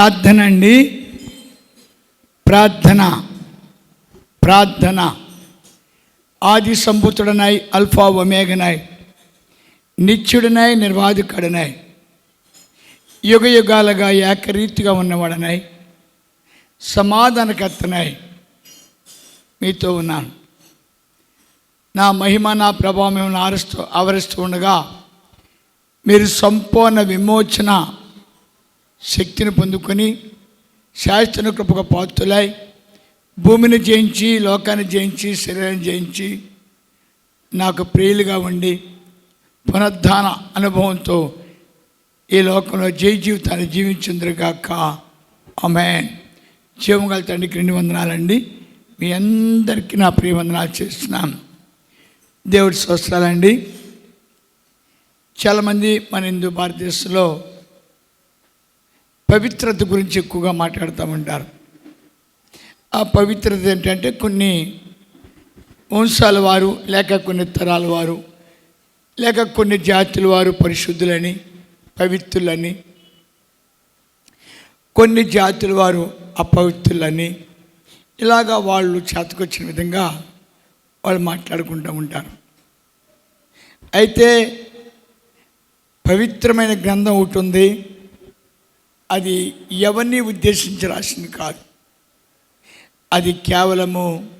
ప్రార్థన అండి ప్రార్థన ప్రార్థన. ఆది సంభూతుడనాయ్ అల్ఫా ఒమేగనాయ్ నిత్యుడనాయ్ నిర్వాధికుడనాయ్ యుగ యుగాలుగా ఏకరీతిగా ఉన్నవాడనాయ్ సమాధానకర్తనాయ్ మీతో ఉన్నాను. నా మహిమ నా ప్రభావం ఆరుస్తూ ఆవరిస్తూ ఉండగా మీరు సంపూర్ణ విమోచన శక్తిని పొందుకొని శాస్త్ర కృపగా పాత్రులై భూమిని జయించి లోకాన్ని జయించి శరీరాన్ని జయించి నాకు ప్రియులుగా ఉండి పునరుద్ధాన అనుభవంతో ఈ లోకంలో జై జీవితాన్ని జీవించుందరుగాక. అమెన్ జీవం గల తండ్రికి రెండు వందనాలండి. మీ అందరికీ నా ప్రియ వందనాలు చేస్తున్నాను. దేవుడి స్వస్థలండి చాలామంది మన హిందూ భారతదేశంలో పవిత్రత గురించి ఎక్కువగా మాట్లాడుతూ ఉంటారు. ఆ పవిత్రత ఏంటంటే కొన్ని వంశాల వారు లేక కొన్ని తరాల వారు లేక కొన్ని జాతుల వారు పరిశుద్ధులని పవిత్రులని కొన్ని జాతుల వారు అపవిత్రులని ఇలాగా వాళ్ళు చేతకొచ్చిన విధంగా వాళ్ళు మాట్లాడుకుంటూ ఉంటారు. అయితే పవిత్రమైన గ్రంథం ఒకటి ఉంది. అది ఎవరిని ఉద్దేశించి రాసింది కాదు. అది కేవలము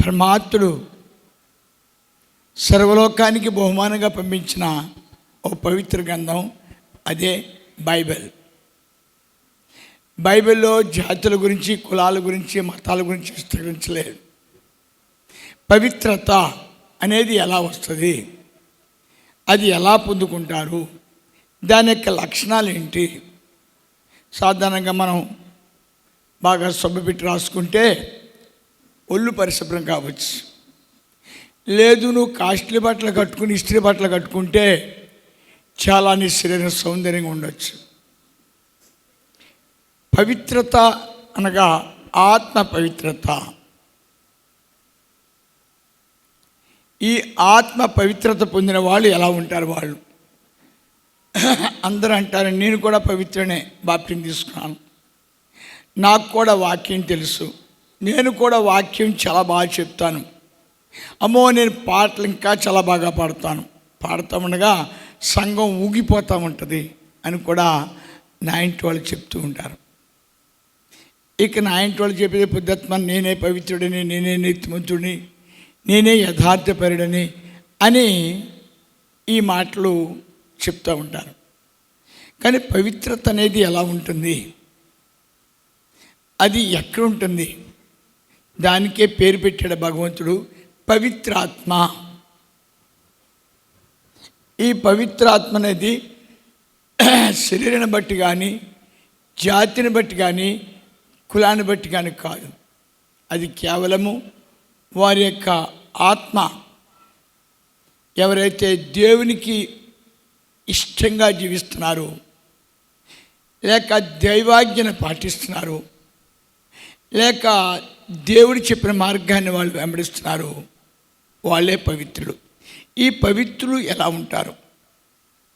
పరమాత్ముడు సర్వలోకానికి బహుమానంగా పంపించిన ఓ పవిత్ర గ్రంథం అదే బైబిల్. బైబిల్లో జాతుల గురించి కులాల గురించి మతాల గురించి విస్తరించలేదు. పవిత్రత అనేది ఎలా వస్తుంది? అది ఎలా పొందుకుంటారు? దాని యొక్క లక్షణాలు ఏంటి? సాధారణంగా మనం బాగా సబ్బు పెట్టి రాసుకుంటే ఒళ్ళు పరిశుభ్రం కావచ్చు. లేదు నువ్వు కాస్ట్లీ బట్టలు కట్టుకుని ఇస్త్రీ బట్టలు కట్టుకుంటే చాలా నీ శరీరం సౌందర్యంగా ఉండొచ్చు. పవిత్రత అనగా ఆత్మ పవిత్రత. ఈ ఆత్మ పవిత్రత పొందిన వాళ్ళు ఎలా ఉంటారు వాళ్ళు? అందరూ అంటారు నేను కూడా పవిత్రనే బాప్టిని తీసుకున్నాను. నాకు కూడా వాక్యం తెలుసు. నేను కూడా వాక్యం చాలా బాగా చెప్తాను. అమ్మో నేను పాటలు ఇంకా చాలా బాగా పాడతాను. పాడుతూ ఉండగా సంఘం ఊగిపోతూ ఉంటుంది అని కూడా నా ఇంటి వాళ్ళు చెప్తూ ఉంటారు. ఇక నా ఇంటి వాళ్ళు చెప్పేది పొద్దుత్మ నేనే పవిత్రుడిని నేనే నీతిమంతుడిని నేనే యథార్థపరుడని అని ఈ మాటలు చెప్తూ ఉంటారు. కానీ పవిత్రత అనేది ఎలా ఉంటుంది? అది ఎక్కడ ఉంటుంది? దానికే పేరు పెట్టాడు భగవంతుడు పవిత్రాత్మ. ఈ పవిత్రాత్మ అనేది శరీరాన్ని బట్టి కానీ జాతిని బట్టి కానీ కులాన్ని బట్టి కానీ కాదు. అది కేవలము వారి యొక్క ఆత్మ. ఎవరైతే దేవునికి ఇష్టంగా జీవిస్తున్నారు. లేక దైవాజ్ఞను పాటిస్తున్నారు. లేక దేవుడు చెప్పిన మార్గాన్ని వాళ్ళు వెంబడిస్తున్నారు. వాళ్ళే పవిత్రులు. ఈ పవిత్రులు ఎలా ఉంటారు?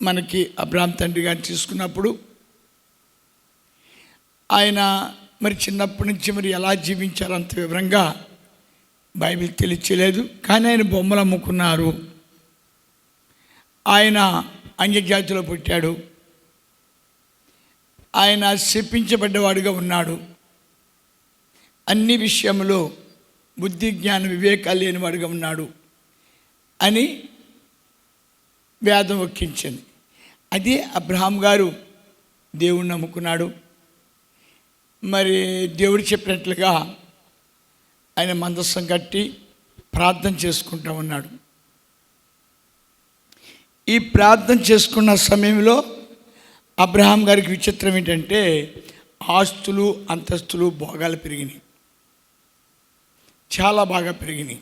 మనకి అబ్రామ్ తండ్రి గారిని తీసుకున్నప్పుడు ఆయన మరి చిన్నప్పటి నుంచి మరి ఎలా జీవించారు అంత వివరంగా బైబిల్ తెలియచేయలేదు. కానీ ఆయన బొమ్మలు అమ్ముకున్నారు. ఆయన అన్యజాతిలో పుట్టాడు. ఆయన శిప్పించబడ్డవాడుగా ఉన్నాడు. అన్ని విషయంలో బుద్ధి జ్ఞాన వివేకాలు లేనివాడుగా ఉన్నాడు అని వేదం ఒక్కించింది అదే అబ్రహాం గారు దేవుణ్ణి నమ్ముకున్నాడు. మరి దేవుడు చెప్పినట్లుగా ఆయన మందస్సం కట్టి ప్రార్థన చేసుకుంటూ ఉన్నాడు. ఈ ప్రార్థన చేసుకున్న సమయంలో అబ్రహాం గారికి విచిత్రం ఏంటంటే ఆస్తులు అంతస్తులు భోగాలు పెరిగినాయి. చాలా బాగా పెరిగినాయి.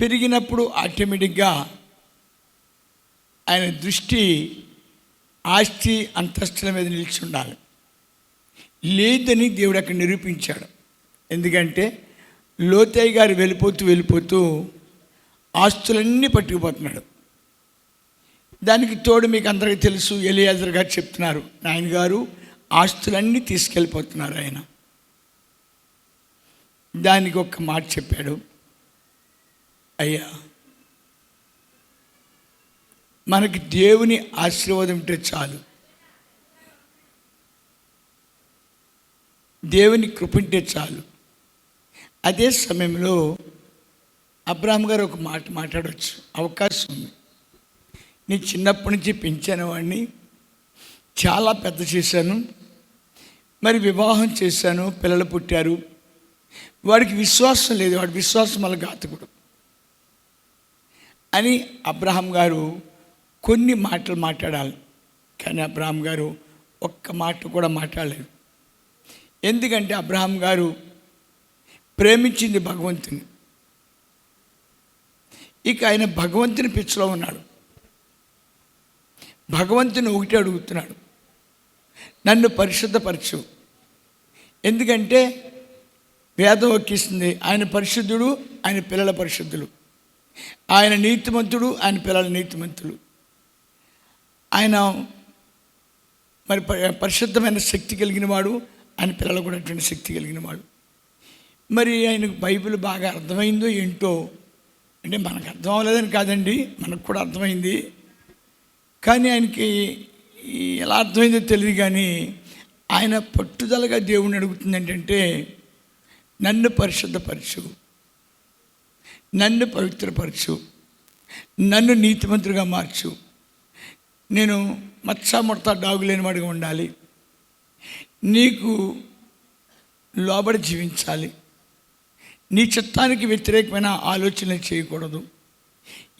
పెరిగినప్పుడు ఆటోమేటిక్గా ఆయన దృష్టి ఆస్తి అంతస్తుల మీద నిలిచి ఉండాలి. లేదని దేవుడు అక్కడ నిరూపించాడు. ఎందుకంటే లోతయ్య గారు వెళ్ళిపోతూ వెళ్ళిపోతూ ఆస్తులన్నీ పట్టుకుపోతున్నాడు. దానికి తోడు మీకు అందరికీ తెలుసు ఎలియాజర్ గారు చెప్తున్నారు నాయన గారు ఆస్తులన్నీ తీసుకెళ్ళిపోతున్నారు ఆయన. దానికి ఒక మాట చెప్పాడు అయ్యా మనకి దేవుని ఆశీర్వాదం ఉంటే చాలు. దేవుని కృపంటే చాలు. అదే సమయంలో అబ్రాహం గారు ఒక మాట మాట్లాడవచ్చు అవకాశం ఉంది. నీ చిన్నప్పటి నుంచి పెంచాను వాడిని. చాలా పెద్ద చేశాను. మరి వివాహం చేశాను. పిల్లలు పుట్టారు. వాడికి విశ్వాసం లేదు. వాడి విశ్వాసం వల్ల ఘాతకుడు అని అబ్రహాం గారు కొన్ని మాటలు మాట్లాడాలి. కానీ అబ్రహాం గారు ఒక్క మాట కూడా మాట్లాడలేదు. ఎందుకంటే అబ్రహాం గారు ప్రేమించింది భగవంతుని. ఇక ఆయన భగవంతుని పిచ్చిలో ఉన్నాడు. భగవంతుని ఒకటి అడుగుతున్నాడు. నన్ను పరిశుద్ధపరచు. ఎందుకంటే వేదం ఒక్కిస్తుంది ఆయన పరిశుద్ధుడు ఆయన పిల్లల పరిశుద్ధులు. ఆయన నీతిమంతుడు ఆయన పిల్లల నీతిమంతులు. ఆయన మరి ప- పరిశుద్ధమైన శక్తి కలిగిన వాడు ఆయన పిల్లలు కూడా అటువంటి శక్తి కలిగిన వాడు మరి ఆయనకు బైబిల్ బాగా అర్థమైందో ఏంటో అంటే మనకు అర్థం అవ్వలేదని కాదండి. మనకు కూడా అర్థమైంది. కానీ ఆయనకి ఎలా అర్థమైందో తెలియదు కానీ ఆయన పట్టుదలగా దేవుణ్ణి అడుగుతుంది ఏంటంటే నన్ను పరిశుద్ధపరచు. నన్ను పవిత్రపరచు. నన్ను నీతిమంతుడిగా మార్చు. నేను మచ్చ ముడత డాగు లేనివాడిగా ఉండాలి. నీకు లోబడి జీవించాలి. నీ చిత్తానికి వ్యతిరేకమైన ఆలోచనలు చేయకూడదు.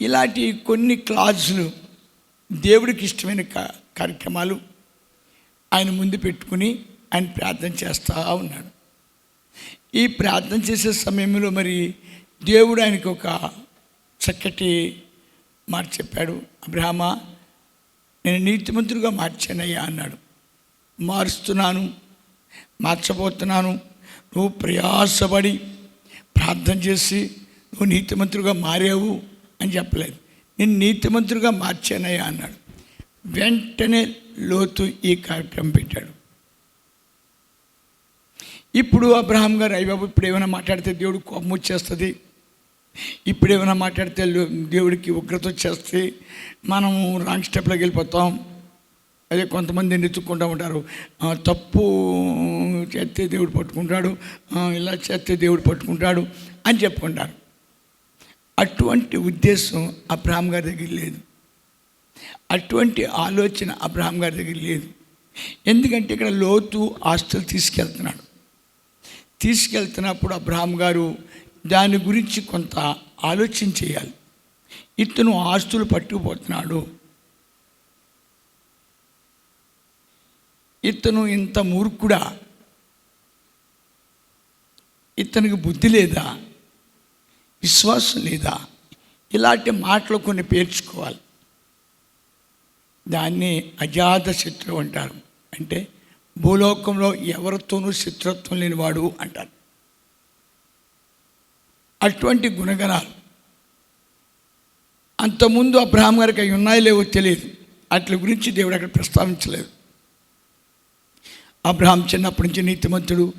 ఇలాంటి కొన్ని క్లాజులు దేవుడికి ఇష్టమైన కార్యక్రమాలు ఆయన ముందు పెట్టుకుని ఆయన ప్రార్థన చేస్తూ ఉన్నాడు. ఈ ప్రార్థన చేసే సమయంలో మరి దేవుడు ఆయనకు ఒక చక్కటి మాట చెప్పాడు. అబ్రహ్మ నేను నీతిమంతుడిగా మార్చానయ్యా అన్నాడు. మారుస్తున్నాను మార్చబోతున్నాను. నువ్వు ప్రయాసపడి ప్రార్థన చేసి నువ్వు నీతిమంతుడిగా మారావు అని చెప్పలేదు. నేను నీతిమంతుడిగా మార్చానయ్యా అన్నాడు. వెంటనే లోతు ఈ కార్యక్రమం పెట్టాడు. ఇప్పుడు అబ్రహాం గారు అయ్యబాబు ఇప్పుడు ఏమైనా మాట్లాడితే దేవుడు కోపం వచ్చేస్తుంది. ఇప్పుడు ఏమైనా మాట్లాడితే దేవుడికి ఉగ్రత వచ్చేస్తే మనము రాంగ్ స్టెప్లోకి వెళ్ళిపోతాం. అదే కొంతమంది నెత్తుక్కుంటూ ఉంటారు. తప్పు చేస్తే దేవుడు పట్టుకుంటాడు. ఇలా చేస్తే దేవుడు పట్టుకుంటాడు అని చెప్పుకుంటారు. అటువంటి ఉద్దేశం అబ్రహాం గారి దగ్గర లేదు. అటువంటి ఆలోచన అబ్రహాం గారి దగ్గర లేదు. ఎందుకంటే ఇక్కడ లోతు ఆస్తులు తీసుకెళ్తున్నాడు. తీసుకెళ్తున్నప్పుడు అబ్రహాం గారు దాని గురించి కొంత ఆలోచన చేయాలి. ఇతను ఆస్తులు పట్టుకుపోతున్నాడు. ఇతను ఇంత మూర్ఖుడా? ఇతనికి బుద్ధి లేదా? విశ్వాసం లేదా? ఇలాంటి మాటలు కొన్ని పేర్చుకోవాలి. దాన్ని అజాత శత్రువు అంటారు. అంటే భూలోకంలో ఎవరితోనూ శత్రుత్వం లేనివాడు అంటారు. అటువంటి గుణగణాలు. అంతకుముందు అబ్రహాం గారికి అవి ఉన్నాయో లేవో తెలియదు. వాటి గురించి దేవుడు అక్కడ ప్రస్తావించలేదు. అబ్రహాం చిన్నప్పటి నుంచి నీతిమంతుడు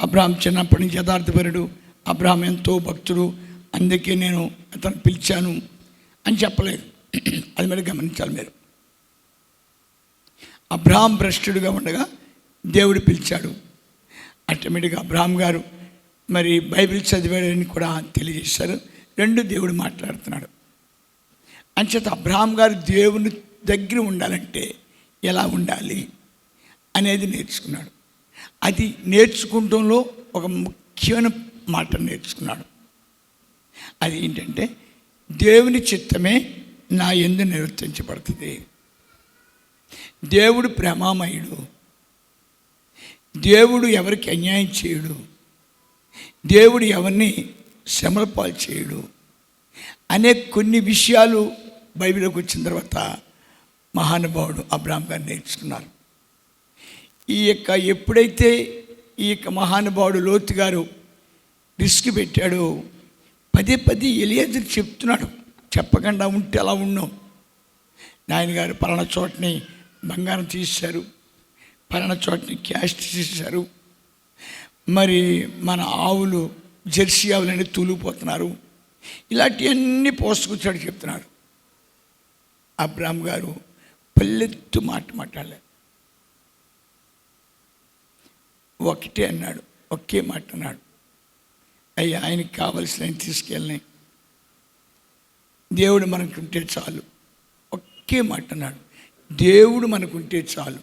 అబ్రహాం చిన్నప్పటి నుంచి యథార్థపరుడు అబ్రహాం ఎంతో భక్తుడు అందుకే నేను అతను పిలిచాను అని చెప్పలేదు. అది మరి గమనించాలి మీరు. అబ్రహాం భ్రష్టుడుగా ఉండగా దేవుడు పిలిచాడు. అటమేటిక్గా అబ్రహాం గారు మరి బైబిల్ చదివాడని కూడా తెలియజేశారు. రెండు దేవుడు మాట్లాడుతున్నాడు. అంచేత అబ్రహాం గారు దేవుని దగ్గర ఉండాలంటే ఎలా ఉండాలి? అనేది నేర్చుకున్నాడు. అది నేర్చుకుంటంలో ఒక ముఖ్యమైన మాట నేర్చుకున్నాడు. అది ఏంటంటే దేవుని చిత్తమే నా ఎందు నిర్వర్తించబడుతుంది. దేవుడు ప్రేమామయుడు. దేవుడు ఎవరికి అన్యాయం చేయడు. దేవుడు ఎవరిని శ్రమల చేయడు. అనే కొన్ని విషయాలు బైబిల్లోకి వచ్చిన తర్వాత మహానుభావుడు అబ్రామ్ గారు నేర్చుకున్నారు. ఈ యొక్క ఎప్పుడైతే ఈ యొక్క మహానుభావుడు లోతు గారు రిస్క్ పెట్టాడో పదే పదే ఎలియాజర్ చెప్తున్నాడు చెప్పకుండా ఉంటే అలా ఉన్నాం నాయనగారు పలానా చోటని బంగారం తీశారు పలానా చోటని క్యాష్ తీసేశారు మరి మన ఆవులు జెర్సీ ఆవులన్నీ తూలిపోతున్నారు ఇలాంటివన్నీ పోసుకొచ్చాడు చెప్తున్నారు అబ్రామ్ గారు పల్లెత్తు మాట మాట్లాడలేదు. ఒకటే అన్నాడు ఒకే మాట అన్నాడు. అయ్యా ఆయనకి కావలసిన తీసుకెళ్ళినాయి దేవుడు మనకుంటే చాలు. ఒకే మాట అన్నాడు దేవుడు మనకుంటే చాలు.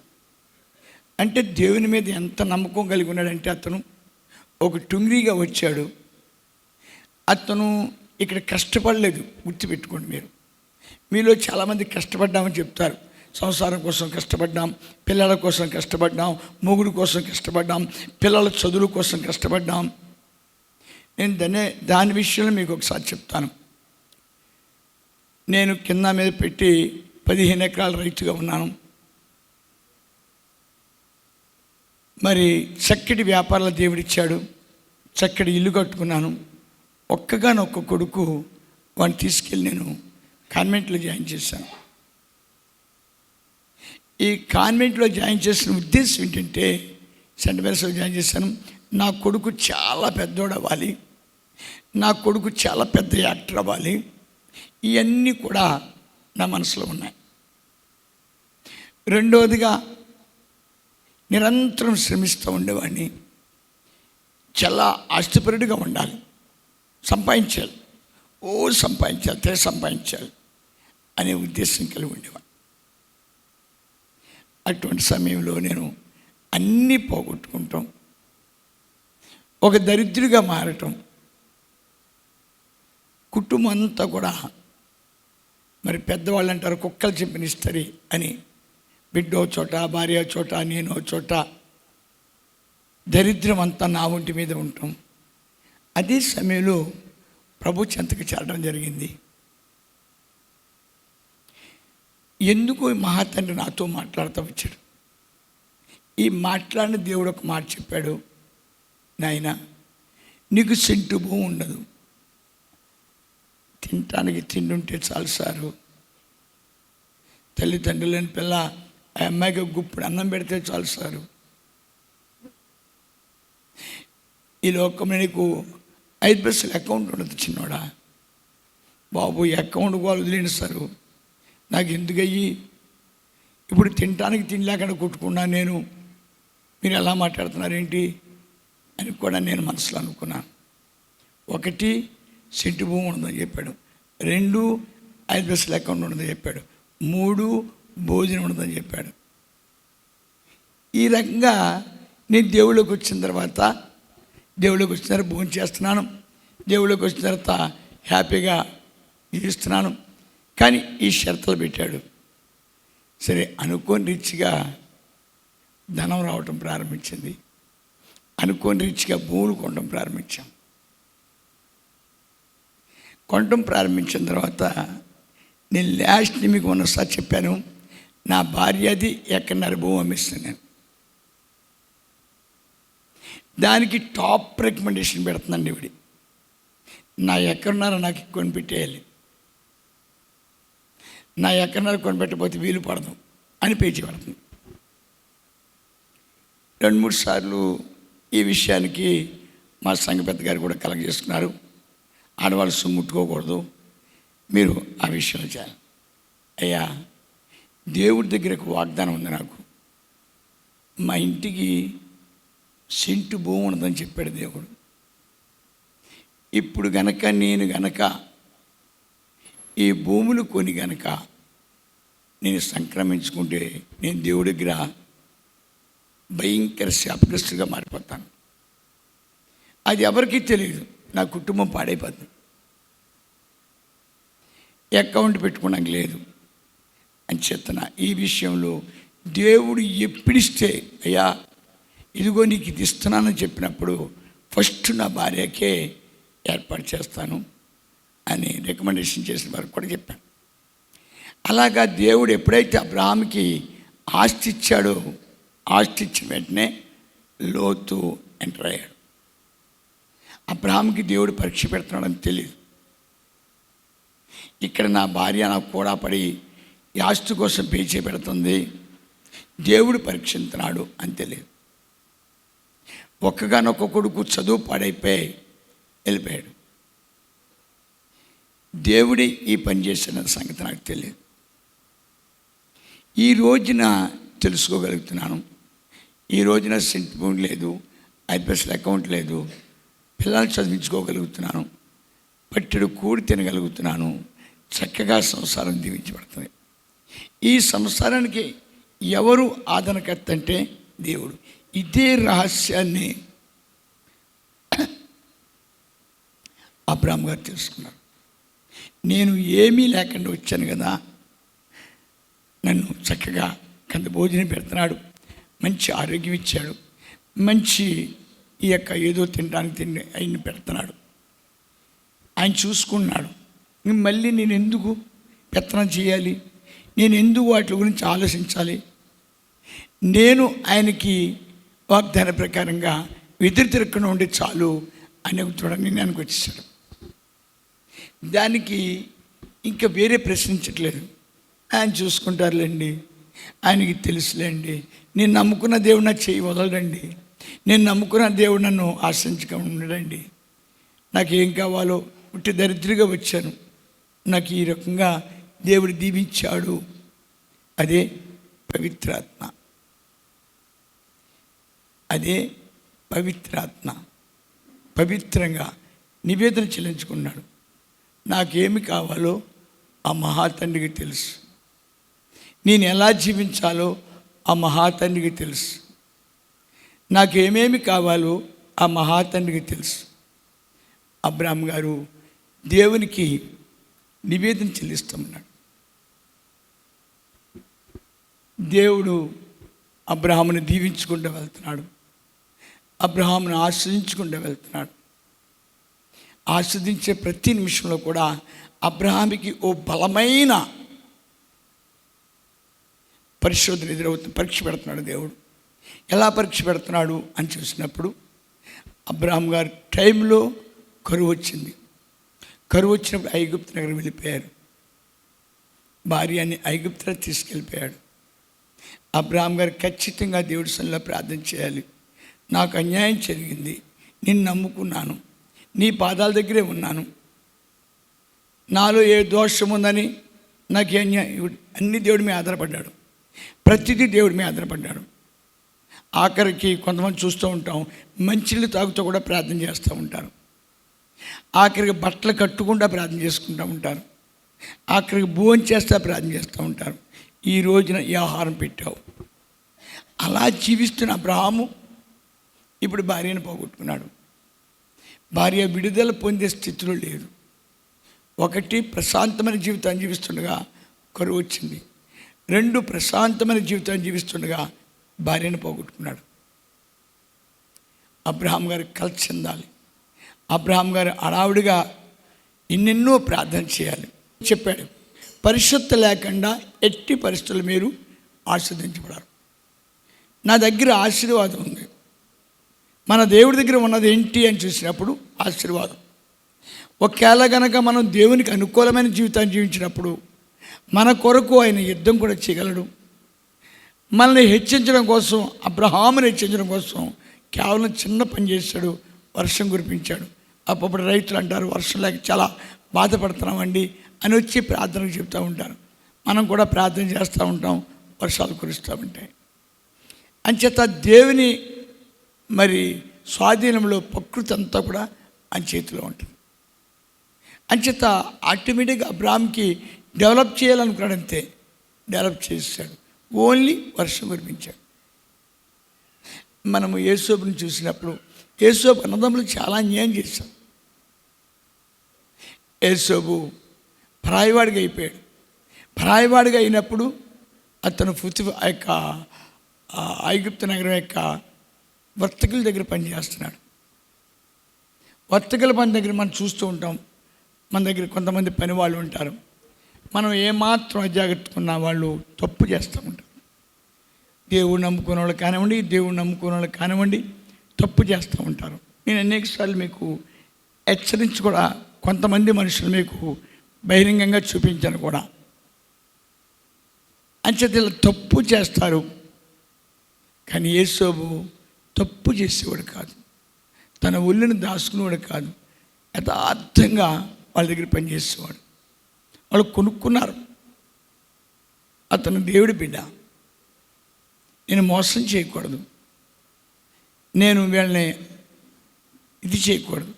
అంటే దేవుని మీద ఎంత నమ్మకం కలిగి ఉన్నాడంటే అతను ఒక టుంగిగా వచ్చాడు. అతను ఇక్కడ కష్టపడలేదు గుర్తుపెట్టుకోండి మీరు. మీలో చాలామంది కష్టపడ్డామని చెప్తారు. సంసారం కోసం కష్టపడ్డాం పిల్లల కోసం కష్టపడ్డాం మొగుడు కోసం కష్టపడ్డాం పిల్లల చదువుల కోసం కష్టపడ్డాం. నేను దాన్ని దాని విషయంలో మీకు ఒకసారి చెప్తాను. నేను కింద మీద పెట్టి పదిహేను ఎకరాల రైతుగా ఉన్నాను. మరి చక్కటి వ్యాపారాల దేవుడిచ్చాడు చక్కటి ఇల్లు కట్టుకున్నాను. ఒక్కగానొక్క కొడుకు వాడిని తీసుకెళ్ళి నేను కాన్వెంట్లో జాయిన్ చేశాను. ఈ కాన్వెంట్లో జాయిన్ చేసిన ఉద్దేశం ఏంటంటే సెంట్ మేరస్లో జాయిన్ చేశాను. నా కొడుకు చాలా పెద్దోడు అవ్వాలి. నా కొడుకు చాలా పెద్ద యాక్టర్ అవ్వాలి. ఇవన్నీ కూడా నా మనసులో ఉన్నాయి. రెండవదిగా నిరంతరం శ్రమిస్తూ ఉండేవాడిని. చాలా ఆస్తిపరుడిగా ఉండాలి. సంపాదించాలి. ఓ సంపాదించాలి తెగ సంపాదించాలి అనే ఉద్దేశం కలిగి ఉండేవాడు అటువంటి సమయంలో నేను అన్నీ పోగొట్టుకుంటాం. ఒక దరిద్రుడిగా మారటం. కుటుంబం అంతా కూడా మరి పెద్దవాళ్ళు అంటారు కుక్కలు చెప్పినిస్తారు అని. బిడ్డో చోట భార్య చోట నేను చోట దరిద్రం అంతా నా ఒంటి మీద ఉంటాం. అదే సమయంలో ప్రభు చెంతకు చేరడం జరిగింది. ఎందుకు మహాతండ్రి నాతో మాట్లాడుతూ వచ్చాడు. ఈ మాట్లాడిన దేవుడు ఒక మాట చెప్పాడు నాయన నీకు సెంటు భూమి ఉండదు. తినటానికి తిండి ఉంటే చాలు సారు. తల్లిదండ్రులని పిల్ల ఆ అమ్మాయికి గుప్పుడు అన్నం పెడితే చాలు సారు. ఈ లోకంలో నీకు ఐదు పైసలు అకౌంట్ ఉండదు చిన్నోడా. బాబు అకౌంట్ వాళ్ళు వదిలేండి సారు. నాకు ఎందుకయ్యి ఇప్పుడు తినటానికి తిండి లేకుండా కొట్టుకున్నా నేను. మీరు ఎలా మాట్లాడుతున్నారు ఏంటి అని కూడా నేను మనసులో అనుకున్నాను ఒకటి సెంటు భూమి ఉండదని చెప్పాడు. రెండు ఐదు పైసలు అకౌంట్ ఉండదని చెప్పాడు. మూడు భోజనం ఉండదని చెప్పాడు. ఈ రకంగా నేను దేవుళ్ళకి వచ్చిన తర్వాత దేవుళ్ళకి వచ్చిన తర్వాత భోజనం చేస్తున్నాను. దేవుళ్ళకి వచ్చిన తర్వాత హ్యాపీగా జీవిస్తున్నాను. కానీ ఈ షరతులు పెట్టాడు. సరే అనుకోని రీచ్గా ధనం రావటం ప్రారంభించింది. అనుకోని రీచ్గా భూములు కొనడం ప్రారంభించాం. కొనడం ప్రారంభించిన తర్వాత నేను లాస్ట్ మీకు మొన్నసారి చెప్పాను. నా భార్యది ఎక్కడన్నర భూమి అమ్మిస్తాను నేను. దానికి టాప్ రికమెండేషన్ పెడుతుందండి ఇవిడి నా ఎక్కడున్నారో నాకు కొనిపెట్టేయాలి నా ఎక్కడన్నా కొనిపెట్టకపోతే వీలు పడదు అని పేచి పడుతుంది. రెండు మూడు సార్లు ఈ విషయానికి మా సంఘ పెద్ద గారు కూడా కలెక్ట్ చేసుకున్నారు. ఆడవాళ్ళు సొమ్ము ముట్టుకోకూడదు. మీరు ఆ విషయం చేయాలి. అయ్యా దేవుడి దగ్గర ఒక వాగ్దానం ఉంది నాకు. మా ఇంటికి సెంటు భూమి ఉండదని చెప్పాడు దేవుడు. ఇప్పుడు గనక నేను గనక ఈ భూములు కొని గనక నేను సంక్రమించుకుంటే నేను దేవుడి దగ్గర భయంకర శాపగ్రస్తుగా మారిపోతాను. అది ఎవరికీ తెలియదు. నా కుటుంబం పాడైపోతుంది అకౌంట్ పెట్టుకోవడానికి లేదు. అని చెప్తున్నా. ఈ విషయంలో దేవుడు ఎప్పుడిస్తే అయ్యా ఇదిగో నీకు ఇది ఇస్తున్నానని చెప్పినప్పుడు ఫస్ట్ నా భార్యకే ఏర్పాటు చేస్తాను. అని రికమెండేషన్ చేసిన వారికి కూడా చెప్పాను. అలాగా దేవుడు ఎప్పుడైతే అబ్రాహాంకి ఆస్తి ఇచ్చాడో ఆస్తి ఇచ్చిన వెంటనే లోతు ఎంటర్ అయ్యాడు. అబ్రాహాంకి దేవుడు పరీక్ష పెడుతున్నాడని తెలియదు ఇక్కడ నా భార్య నాకు కూడా పడి ఈ ఆస్తి కోసం పేచే పెడుతుంది దేవుడు పరీక్షిస్తున్నాడు అని తెలియదు ఒక్కగానొక్క కొడుకు చదువు పాడైపోయి వెళ్ళిపోయాడు. దేవుడే ఈ పని చేసిన సంగతి నాకు తెలియదు. ఈ రోజున తెలుసుకోగలుగుతున్నాను. ఈ రోజున సెంట్ ఫోన్ లేదు ఐపీఎస్ల అకౌంట్ లేదు పిల్లల్ని చదివించుకోగలుగుతున్నాను పట్టెడు కూడి తినగలుగుతున్నాను చక్కగా సంసారం దీవించబడుతుంది ఈ సంసారానికి ఎవరు ఆదరణకర్త అంటే దేవుడు. ఇదే రహస్యాన్ని అబ్రామ్ గారు తెలుసుకున్నారు. నేను ఏమీ లేకుండా వచ్చాను కదా. నన్ను చక్కగా కంద భోజనం పెడుతున్నాడు. మంచి ఆరోగ్యం ఇచ్చాడు. మంచి ఈ యొక్క ఏదో తినడానికి తిండి ఆయన పెడుతున్నాడు. ఆయన చూసుకున్నాడు మళ్ళీ నేను ఎందుకు పెత్తనం చేయాలి? నేను ఎందుకు వాటి గురించి ఆలోచించాలి? నేను ఆయనకి వాగ్దాన ప్రకారంగా ఎదురు తిరగకుండా ఉంటే చాలు అనే చూడండి నేను వచ్చేసాడు దానికి ఇంకా వేరే ప్రశ్నించట్లేదు ఆయన చూసుకుంటారులేండి. ఆయనకి తెలుసులేండి. నేను నమ్ముకున్న దేవుడు నా చేయి వదలడండి. నేను నమ్ముకున్న దేవుడు నన్ను ఆశించక ఉండడండి నాకు ఏం కావాలో ఉట్టి దరిద్రగా వచ్చాను. నాకు ఈ రకంగా దేవుడు దీవించాడు. అదే పవిత్రాత్మ. అదే పవిత్రాత్మ. పవిత్రంగా నివేదన చెల్లించుకున్నాడు. నాకేమి కావాలో ఆ మహాతండ్రికి తెలుసు. నేను ఎలా జీవించాలో ఆ మహాతండ్రికి తెలుసు. నాకేమేమి కావాలో ఆ మహాతండ్రికి తెలుసు. అబ్రామ్ గారు దేవునికి నివేదన చెల్లిస్తామన్నాడు దేవుడు అబ్రహాముని దీవించుకుంటూ వెళ్తున్నాడు. అబ్రహామును ఆశ్రయించుకుంటూ వెళ్తున్నాడు. ఆస్వాదించే ప్రతి నిమిషంలో కూడా అబ్రహామికి ఓ బలమైన పరిశోధన ఎదురవుతుంది పరీక్ష పెడుతున్నాడు దేవుడు. ఎలా పరీక్ష పెడుతున్నాడు అని చూసినప్పుడు అబ్రహాం గారి టైంలో కరువు వచ్చింది. కరువు వచ్చినప్పుడు ఐగుప్తు నగరం వెళ్ళిపోయారు. భార్యని ఐగుప్తులో తీసుకెళ్ళిపోయాడు. అబ్రహాం గారు ఖచ్చితంగా దేవుడి సన్నిలో ప్రార్థన చేయాలి. నాకు అన్యాయం జరిగింది. నిన్ను నమ్ముకున్నాను. నీ పాదాల దగ్గరే ఉన్నాను. నాలో ఏ దోషం ఉందని నాకు అన్ని దేవుడి మీద ఆధారపడ్డాడు. ప్రతిదీ దేవుడి మీద ఆధారపడ్డాడు. ఆఖరికి కొంతమంది చూస్తూ ఉంటాం మంచిళ్ళు తాగుతూ కూడా ప్రార్థన చేస్తూ ఉంటారు. ఆఖరికి బట్టలు కట్టుకుండా ప్రార్థన చేసుకుంటూ ఉంటారు. ఆఖరికి భోజనం చేస్తా ప్రార్థన చేస్తూ ఉంటారు. ఈ రోజున ఈ ఆహారం పెట్టావు. అలా జీవిస్తున్న అబ్రహాము ఇప్పుడు భార్యను పోగొట్టుకున్నాడు. భార్య విడుదల పొందే స్థితిలో లేదు. ఒకటి ప్రశాంతమైన జీవితాన్ని జీవిస్తుండగా కరువు వచ్చింది. రెండు ప్రశాంతమైన జీవితాన్ని జీవిస్తుండగా భార్యను పోగొట్టుకున్నాడు. అబ్రహాం గారు కలిసి చెందాలి. అబ్రహాం గారు అడావుడిగా ఎన్నెన్నో ప్రార్థన చేయాలి. చెప్పాడు పరిశుద్ధ లేకుండా ఎట్టి పరిస్థితులు మీరు ఆస్వాదించబడారు నా దగ్గర ఆశీర్వాదం ఉంది. మన దేవుడి దగ్గర ఉన్నది ఏంటి అని చూసినప్పుడు ఆశీర్వాదం. ఒకవేళ గనక మనం దేవునికి అనుకూలమైన జీవితాన్ని జీవించినప్పుడు మన కొరకు ఆయన యుద్ధం కూడా చేయగలడు. మనల్ని హెచ్చించడం కోసం అబ్రహాముని హెచ్చించడం కోసం కేవలం చిన్న పని చేశాడు వర్షం కురిపించాడు. అప్పుడు రైతులు అంటారు వర్షం లేక చాలా బాధపడుతున్నామండి అని వచ్చి ప్రార్థన చెప్తూ ఉంటారు. మనం కూడా ప్రార్థన చేస్తూ ఉంటాం వర్షాలు కురుస్తూ ఉంటాయి. అంచేత దేవుని మరి స్వాధీనంలో ప్రకృతి అంతా కూడా ఆయన చేతిలో ఉంటుంది. అంచేత ఆటోమేటిక్గా అబ్రామ్కి డెవలప్ చేయాలనుకున్నాడు అంతే డెవలప్ చేశాడు. ఓన్లీ వర్షం కురిపించాడు. మనము యేసోపుని చూసినప్పుడు యేసోపు అన్నదమ్ములు చాలా అన్యాయం చేశాం యేసోబు పరాయివాడిగా అయిపోయాడు. పరాయివాడిగా అయినప్పుడు అతను ఫుతి ఆ యొక్క ఐగుప్త నగరం యొక్క వర్తకుల దగ్గర పనిచేస్తున్నాడు వర్తకుల పని దగ్గర మనం చూస్తూ ఉంటాం. మన దగ్గర కొంతమంది పని వాళ్ళు ఉంటారు. మనం ఏమాత్రం అజాగ్రత్తకున్న వాళ్ళు తప్పు చేస్తూ ఉంటారు. దేవుడు నమ్ముకునే వాళ్ళు కానివ్వండి దేవుడు నమ్ముకునే వాళ్ళు కానివ్వండి తప్పు చేస్తూ ఉంటారు. నేను అనేకసార్లు మీకు హెచ్చరించి కూడా కొంతమంది మనుషులు మీకు బహిరంగంగా చూపించాను కూడా. అంచేత తప్పు చేస్తారు. కానీ ఏసోబు తప్పు చేసేవాడు కాదు. తన ఒళ్ళుని దాచుకునేవాడు కాదు. యథార్థంగా వాళ్ళ దగ్గర పనిచేసేవాడు వాళ్ళు కొనుక్కున్నారు. అతను దేవుడి బిడ్డ. నేను మోసం చేయకూడదు. నేను వీళ్ళని ఇది చేయకూడదు.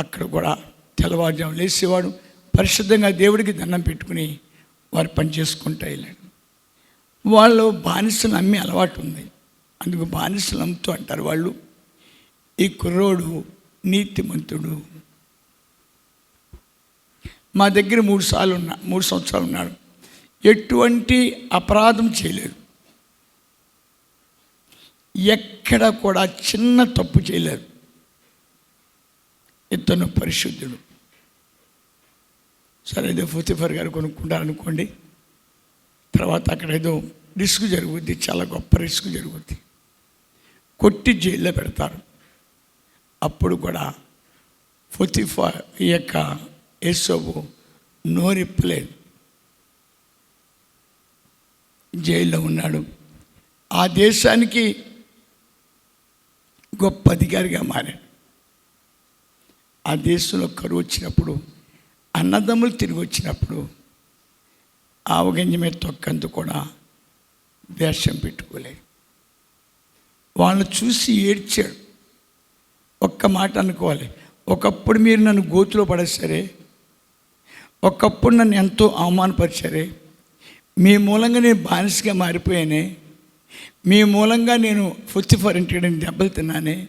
అక్కడ కూడా తెల్లవారుజాము లేచేవాడు. పరిశుద్ధంగా దేవుడికి దండం పెట్టుకుని వారు పని చేసుకుంటూ వెళ్ళాడు. వాళ్ళు బానిసలు అమ్మే అలవాటు ఉంది. అందుకు బానిసలంతో అంటారు వాళ్ళు ఈ కుర్రోడు నీతిమంతుడు. మా దగ్గర మూడు సార్లు ఉన్నా మూడు సంవత్సరాలు ఉన్నాడు ఎటువంటి అపరాధం చేయలేదు. ఎక్కడ కూడా చిన్న తప్పు చేయలేదు. ఇతను పరిశుద్ధుడు. సరే ఏదో ఫుతిఫర్ గారు కొనుక్కుంటారు అనుకోండి తర్వాత అక్కడ ఏదో రిస్క్ జరుగుద్ది చాలా గొప్ప రిస్క్ జరుగుద్ది. కొట్టి జైల్లో పెడతారు. అప్పుడు కూడా ఫుతిఫా ఈ యొక్క యేసోబు నోరిప్పలేదు జైల్లో ఉన్నాడు. ఆ దేశానికి గొప్ప అధికారిగా మారాడు. ఆ దేశంలో కరువు వచ్చినప్పుడు అన్నదమ్ములు తిరిగి వచ్చినప్పుడు ఆవగంజమే మీద కూడా దేశం పెట్టుకోలేదు. వాళ్ళని చూసి ఏడ్చాడు. ఒక్క మాట అనుకోవాలి. ఒకప్పుడు మీరు నన్ను గోతులో పడేసరే ఒకప్పుడు నన్ను ఎంతో అవమానపరిచారే మీ మూలంగా నేను బానిసగా మారిపోయానే మీ మూలంగా నేను ఫుర్తిఫర్ ఇంటిని దెబ్బలు తిన్నానే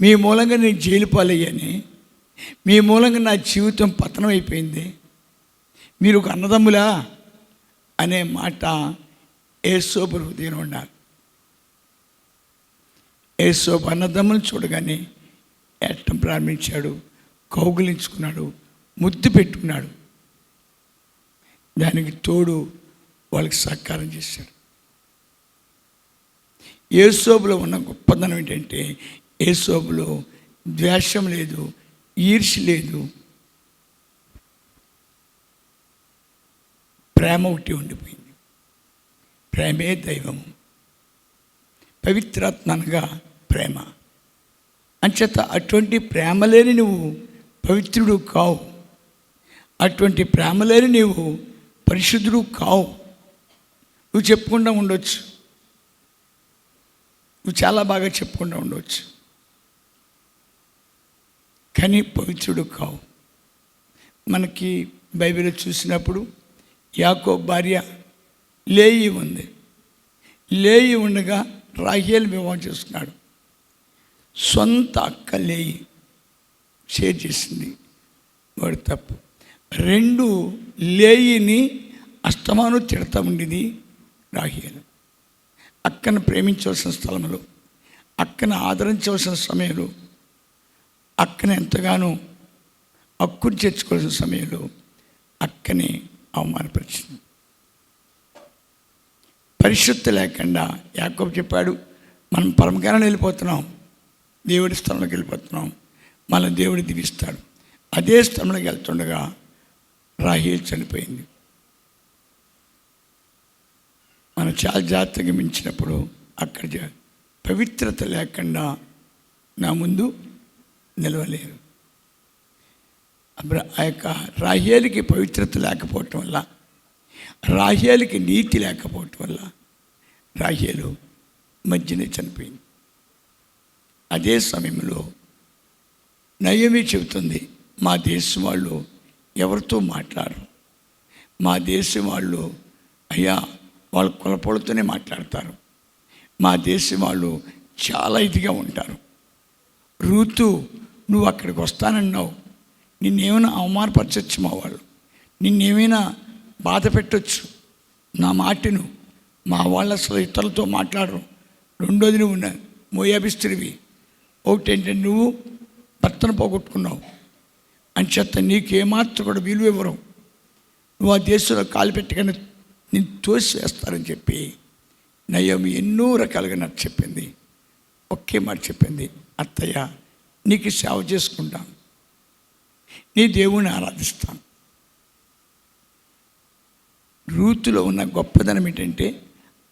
మీ మూలంగా నేను జైలు పాలయ్యానే మీ మూలంగా నా జీవితం పతనం అయిపోయింది. మీరు ఒక అన్నదమ్ములా అనే మాట ఏసోపు హృదయం ఉండాలి. యేసు అన్నదమ్ములు చూడగానే ఏటం ప్రారంభించాడు కౌగులించుకున్నాడు ముద్దు పెట్టుకున్నాడు. దానికి తోడు వాళ్ళకి సహకారం చేశాడు. ఏసోబులో ఉన్న గొప్పదనం ఏంటంటే ఏసోబులో ద్వేషం లేదు ఈర్షి లేదు ప్రేమ ఒకటి ఉండిపోయింది. ప్రేమే దైవము. పవిత్రాత్మ అనగా ప్రేమ. అంచేత అటువంటి ప్రేమ లేని నువ్వు పవిత్రుడు కావు. అటువంటి ప్రేమ లేని నీవు పరిశుద్ధుడు కావు. నువ్వు చెప్పుకుండా ఉండొచ్చు. నువ్వు చాలా బాగా చెప్పుకుండా ఉండవచ్చు కానీ పవిత్రుడు కావు. మనకి బైబిల్ చూసినప్పుడు యాకో భార్య లేయి ఉంది. లేయి ఉండగా రాహేల్ వివాహం చేసుకున్నాడు. సొంత అక్క లేయి షేర్ చేసింది. వాడు తప్పు. రెండు లేయిని అష్టమాను తిడతా ఉండేది రాహేలు. అక్కను ప్రేమించవలసిన స్థలంలో అక్కను ఆదరించవలసిన సమయంలో అక్కని ఎంతగానో హక్కును చేర్చుకోవాల్సిన సమయంలో అక్కని అవమానపరిచింది. పరిశుద్ధి లేకుండా యాకోబు చెప్పాడు మనం పరమకారం వెళ్ళిపోతున్నాం. దేవుడి స్థలంలోకి వెళ్ళిపోతున్నాం. మన దేవుడు దిగిస్తాడు అదే స్థలంలోకి వెళ్తుండగా రాహిల్ చనిపోయింది. మనం చాలా జాగ్రత్తగా మించినప్పుడు అక్కడ పవిత్రత లేకుండా నా ముందు నిలవలేరు. అప్పుడు ఆ యొక్క రాహేలికి పవిత్రత లేకపోవటం వల్ల రాహేలికి నీతి లేకపోవటం వల్ల రాహేలు మధ్యనే చనిపోయింది. అదే సమయంలో నయమి చెబుతుంది మా దేశం వాళ్ళు ఎవరితో మాట్లాడరు? మా దేశం వాళ్ళు అయ్యా వాళ్ళు కులపొలతోనే మాట్లాడతారు. మా దేశం వాళ్ళు చాలా ఇదిగా ఉంటారు. రూతు నువ్వు అక్కడికి వస్తానన్నావు. నిన్నేమైనా అవమానపరచచ్చు మా వాళ్ళు. నిన్నేమైనా బాధ పెట్టచ్చు. నా మాటను మా వాళ్ళు అసలు ఇతరులతో మాట్లాడరు. రెండోది నువ్వు ఉన్న మోయాభిస్త్రివి ఒకటి ఏంటంటే నువ్వు భర్తను పోగొట్టుకున్నావు. అని చెత్త నీకేమాత్రం కూడా విలువ ఇవ్వరు. నువ్వు ఆ దేశంలో కాలు పెట్టగానే నేను తోసివేస్తారని చెప్పి నయోమి ఎన్నో రకాలుగా నాకు చెప్పింది. ఒకే మాట చెప్పింది అత్తయ్య నీకు సేవ చేసుకుంటాను నీ దేవుని ఆరాధిస్తాను రూతులో ఉన్న గొప్పదనం ఏంటంటే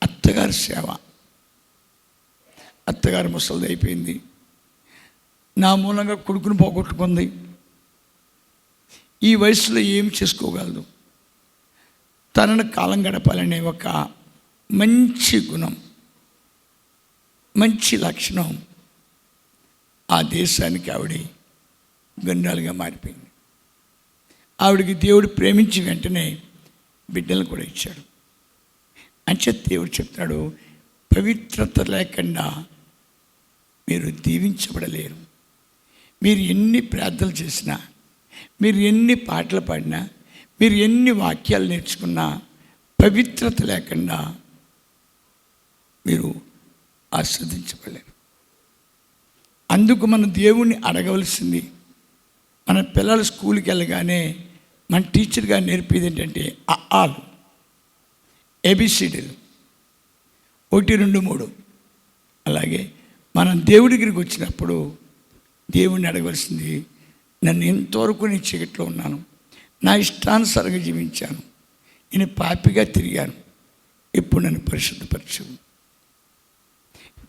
అత్తగారి సేవ. అత్తగారి ముసలిది అయిపోయింది. నా మూలంగా కొడుకును పోగొట్టుకుంది. ఈ వయసులో ఏం చేసుకోగలదు? తనను కాలం గడపాలనే ఒక మంచి గుణం మంచి లక్షణం ఆ దేశానికి ఆవిడ గండాలుగా మారిపోయింది. ఆవిడకి దేవుడు ప్రేమించి వెంటనే బిడ్డలు కూడా ఇచ్చాడు. అంచే దేవుడు చెప్తాడు? పవిత్రత లేకుండా మీరు దీవించబడలేరు. మీరు ఎన్ని ప్రార్థనలు చేసినా మీరు ఎన్ని పాటలు పాడినా మీరు ఎన్ని వాక్యాలు నేర్చుకున్నా పవిత్రత లేకుండా మీరు ఆస్వాదించబడలేరు. అందుకు మన దేవుణ్ణి అడగవలసింది మన పిల్లలు స్కూల్కి వెళ్ళగానే మన టీచర్గా నేర్పేది ఏంటంటే ఆ ఆలు ఏబిసిడీలు ఒకటి రెండు మూడు. అలాగే మనం దేవుడి దగ్గరికి వచ్చినప్పుడు దేవుడిని అడగవలసింది నన్ను ఎంతవరకు నేను చీకట్లో ఉన్నాను. నా ఇష్టానుసారంగా జీవించాను. నేను పాపిగా తిరిగాను. ఇప్పుడు నన్ను పరిశుద్ధపరచు.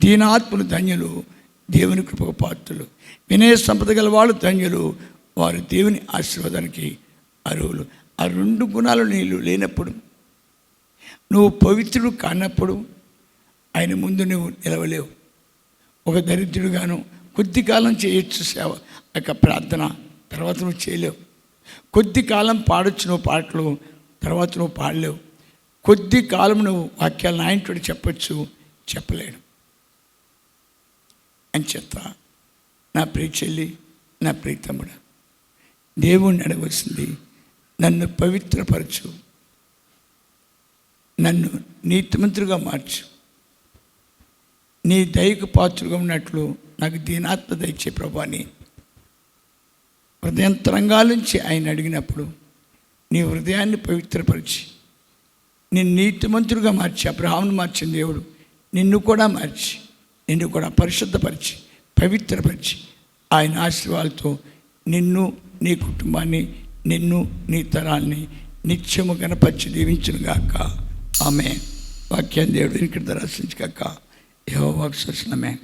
దీనాత్ములు ధన్యులు దేవుని కృపకు పాత్రులు. వినయ సంపద గల వాళ్ళు ధన్యులు వారు దేవుని ఆశీర్వాదానికి అర్హులు ఆ రెండు గుణాలు నీళ్ళు లేనప్పుడు నువ్వు పవిత్రుడు కానప్పుడు ఆయన ముందు నువ్వు నిలవలేవు. ఒక దరిద్రుడుగాను కొద్ది కాలం చేయొచ్చు సేవ యొక్క ప్రార్థన తర్వాత నువ్వు చేయలేవు. కొద్ది కాలం పాడొచ్చు నువ్వు పాటలు తర్వాత నువ్వు పాడలేవు. కొద్ది కాలం నువ్వు వాక్యాలను ఆయనతోటి చెప్పొచ్చు చెప్పలేడు అని చెత్త నా ప్రియ చెల్లి నా ప్రియ తమ్ముడు దేవుణ్ణి అడగవలసింది నన్ను పవిత్రపరచు. నన్ను నీతిమంతుడిగా మార్చు. నీ దయకు పాత్రగా ఉన్నట్లు నాకు దీనాత్మ దయచే ప్రభాని హృదయంతరంగాల నుంచి ఆయన అడిగినప్పుడు నీ హృదయాన్ని పవిత్రపరిచి. నేను నీతిమంతుడిగా మార్చి. అబ్రహాంను మార్చిన దేవుడు నిన్ను కూడా మార్చి. నిన్ను కూడా పరిశుద్ధపరిచి పవిత్రపరిచి. ఆయన ఆశీర్వాదాలతో నిన్ను నీ కుటుంబాన్ని నిన్ను నీ తరాన్ని నిత్యము కనపరిచి దీవించును గాక. ఆమె వాక్యాన్ని దేవుడు ఇక్కడ దర్శించగాక యహో వాక్సమే